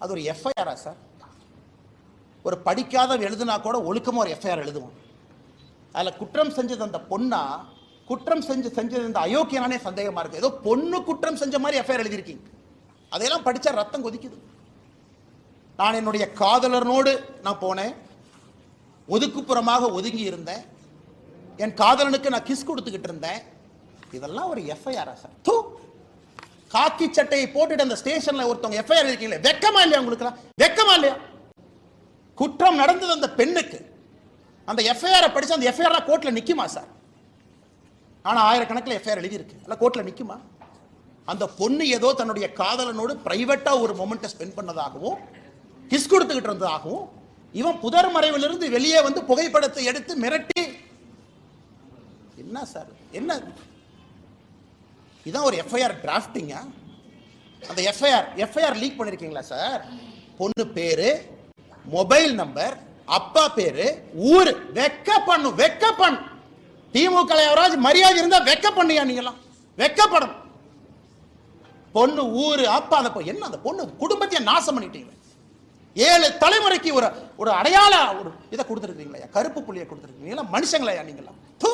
அது ஒரு எஃப்ஐஆரா சார்? ஒரு படிக்காதவன் எழுதுனா கூட ஒழுக்கமாக ஒரு எஃப்ஐஆர் எழுதுவோம் அதில் குற்றம் செஞ்சது அந்த பொண்ணா குற்றம் செஞ்சு செஞ்சது இந்த அயோக்கியனானே சந்தேகமாக இருக்குது ஏதோ பொண்ணு குற்றம் செஞ்ச மாதிரி எஃப்ஐஆர் எழுதியிருக்கீங்க. அதையெல்லாம் படித்தா ரத்தம் கொதிக்குது. நான் என்னுடைய காதலனோடு நான் போனேன். ஒதுக்குப்புறமாக ஒதுங்கி இருந்தேன். என் காதலனுக்கு நான் கிஸ் கொடுத்துக்கிட்டு இருந்தேன். இதெல்லாம் ஒரு எஃப்ஐஆரா சார்? தூ! காக்கி சட்டையை போட்டுட்டு அந்த ஸ்டேஷன்ல ஒருத்தவங்க எஃப்ஐஆர் இருக்கீங்களே வெக்கமா இல்லையா உங்களுக்கு வெக்கமா இல்லையா? குற்றம் நடந்தது அந்த பெண்ணுக்கு. அந்த எஃப்ஐஆர் படிச்சு அந்த எஃப்ஐஆர் கோர்ட்ல நிக்குமா சார்? ஆனா ஆயிரக்கணக்கில் எஃப்ஐஆர் எழுதியிருக்கு. அல்ல கோர்ட்ல நிக்குமா? அந்த பொண்ணு ஏதோ தன்னுடைய காதலனோடு பிரைவேட்டா ஒரு மொமெண்ட்டை ஸ்பெண்ட் பண்ணதாகவும் கிஸ் கொடுத்துக்கிட்டு இருந்ததாகவும் இவன் புதர் மறைவிலிருந்து வெளியே வந்து புகைப்படத்தை எடுத்து மிரட்டி என்ன சார்? என்ன? இதான் ஒரு எஃப்ஐஆர் டிராஃப்டிங்க அந்த எஃப்ஐஆர் எஃப்ஐஆர் லீக் பண்ணிருக்கீங்களா சார் பொண்ணு பேரு மொபைல் நம்பர் அப்பா பேரு ஊரு. வெக்க பண்ணு வெக்க பண்ணும் திமுக எவராஜ் மரியாதை இருந்தா வெக்க பண்ணியா நீங்களாம் வெக்கப்படும் பொண்ணு ஊரு அப்பா அந்த என்ன அந்த பொண்ணு? குடும்பத்தையே நாசம் பண்ணிட்டீங்க. ஏழு தலைமுறைக்கு ஒரு ஒரு அடையாள ஒரு இதை கொடுத்துருக்கீங்களா கருப்பு புள்ளியை கொடுத்துருக்கீங்களா மனுஷங்களா நீங்களா தூ!